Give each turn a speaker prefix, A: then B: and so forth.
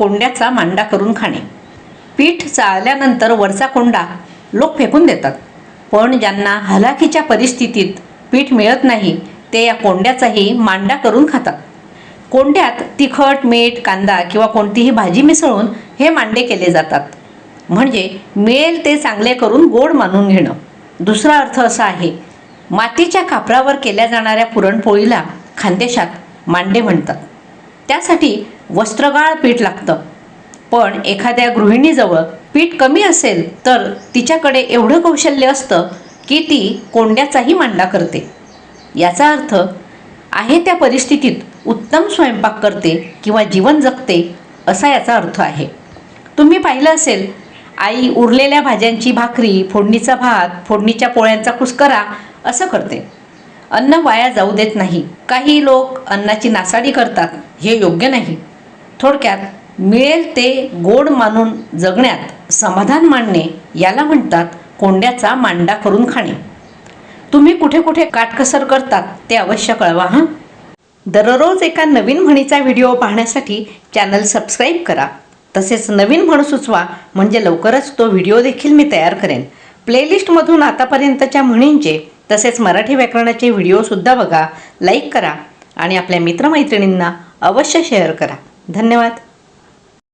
A: कोंड्याचा मांडा करून खाणे. पीठ चाळल्यानंतर वरचा कोंडा लोक फेकून देतात. पण ज्यांना हलाखीच्या परिस्थितीत पीठ मिळत नाही ते या कोंड्याचाही मांडा करून खातात. कोंड्यात तिखट मीठ कांदा किंवा कोणतीही भाजी मिसळून हे मांडे केले जातात. म्हणजे मिळेल ते चांगले करून गोड मानून घेणं. दुसरा अर्थ असा आहे मातीच्या कापरावर केल्या जाणाऱ्या पुरणपोळीला खानदेशात मांडे म्हणतात. त्यासाठी वस्त्रगाळ पीठ लागतं. पण एखाद्या गृहिणीजवळ पीठ कमी असेल तर तिच्याकडे एवढं कौशल्य असतं की ती कोंड्याचाही मांडा करते. याचा अर्थ आहे त्या परिस्थितीत उत्तम स्वयंपाक करते किंवा जीवन जगते असा याचा अर्थ आहे. तुम्ही पाहिलं असेल आई उरलेल्या भाज्यांची भाकरी फोडणीचा भात फोडणीच्या पोळ्यांचा कुस्करा असं करते. अन्न वाया जाऊ देत नाही. काही लोक अन्नाची नासाडी करतात. हे योग्य नाही. थोडक्यात मिळेल ते गोड मानून जगण्यात समाधान मानणे याला म्हणतात कोंड्याचा मांडा करून खाणे. तुम्ही कुठे कुठे काटकसर करतात ते अवश्य कळवा हां? दररोज एका नवीन म्हणीचा व्हिडिओ पाहण्यासाठी चॅनल सबस्क्राईब करा. तसेच नवीन म्हण सुचवा म्हणजे लवकरच तो व्हिडिओ देखील मी तयार करेन. प्लेलिस्टमधून आतापर्यंतच्या म्हणींचे तसेच मराठी व्याकरणाचे व्हिडिओसुद्धा बघा लाईक करा आणि आपल्या मित्रमैत्रिणींना अवश्य शेअर करा. धन्यवाद.